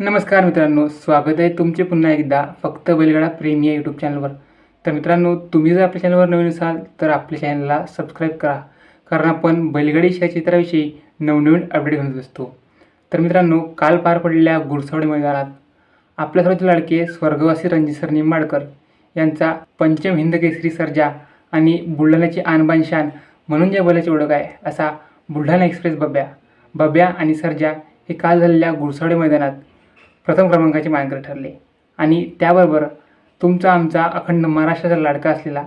नमस्कार मित्रांनो स्वागत आहे तुमचे पुन्हा एकदा फक्त बैलगाडा प्रेमी या यूट्यूब चॅनलवर तर मित्रांनो तुम्ही जर आपल्या चॅनलवर नवीन असाल तर आपल्या चॅनलला सबस्क्राईब करा. कारण आपण बैलगाडी या चित्राविषयी नवनवीन अपडेट घेऊन असतो. तर मित्रांनो काल पार पडलेल्या गुरसवडे मैदानात आपल्या सर्वांचे लाडके स्वर्गवासी रणजित सर निंबाडकर यांचा पंचम हिंद केसरी सर्जा आणि बुलढाण्याची आणबान शान म्हणून ज्या बैलाची ओळख आहे असा बुलढाणा एक्सप्रेस बब्या बब्या आणि सर्जा हे काल झालेल्या गुरसवडे मैदानात प्रथम क्रमांकाचे मानकरी ठरले. आणि त्याबरोबर तुमचा आमचा अखंड महाराष्ट्राचा लाडका असलेला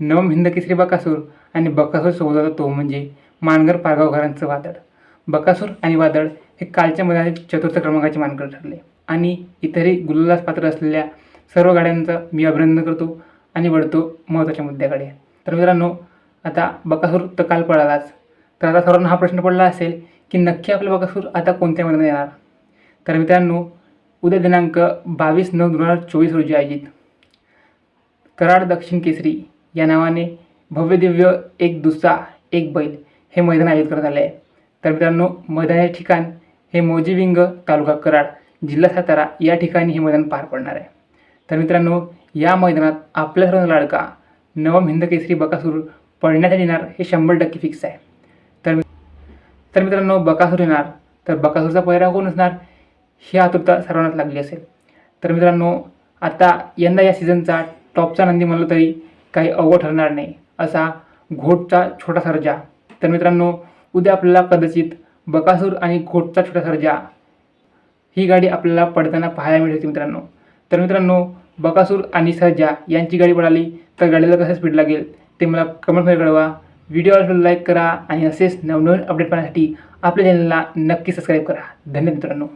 नवम हिंद केसरी बकासूर आणि बकासूर सोबत तो म्हणजे मानगर पारगावकरांचं वादळ. बकासूर आणि वादळ हे कालच्या मैदानात चतुर्थ क्रमांकाचे मानकरी ठरले. आणि इतरही गुलास पात्र असलेल्या सर्व गाड्यांचं मी अभिनंदन करतो आणि वळतो महत्त्वाच्या मुद्द्याकडे. तर मित्रांनो आता बकासूर तर काल पळालाच. तर आता सर्वांना हा प्रश्न पडला असेल की नक्की आपलं बकासूर आता कोणत्या मैदानात येणार? तर मित्रांनो उद्या दिनांक बावीस नऊ दोन हजार चोवीस रोजी आयोजित. कराड दक्षिण केसरी या नावाने भव्यदिव्य एक दुसरा एक बैल हे मैदान आयोजित करण्यात आले आहे. तर मित्रांनो मैदानाचे ठिकाण हे मोजीविंग तालुका कराड जिल्हा सातारा या ठिकाणी हे मैदान पार पडणार आहे. तर मित्रांनो या मैदानात आपल्या सर्व लाडका नवम हिंद केसरी बकासूर पडण्यासाठी येणार हे शंभर टक्के फिक्स आहे. तर तर मित्रांनो बकासूर येणार तर बकासूरचा पहिरा कोण असणार? ही आतुरता सर्वांनाच लागली असेल. तर मित्रांनो आता यंदा या सीझनचा टॉपचा नंदी म्हणलं तरी काही अवघड ठरणार नाही असा घोटचा छोटा सर्जा. तर मित्रांनो उद्या आपल्याला कदाचित बकासूर आणि घोटचा छोटा सर्जा ही गाडी आपल्याला पडताना पाहायला मिळते मित्रांनो. तर मित्रांनो बकासूर आणि सर्जा यांची गाडी पडाली तर गाडीला कसं स्पीड लागेल ते मला कमेंटमध्ये कळवा. व्हिडिओ लाईक करा आणि असेच नवनवीन अपडेट पाहण्यासाठी आपल्या चॅनलला नक्की सबस्क्राईब करा. धन्यवाद मित्रांनो.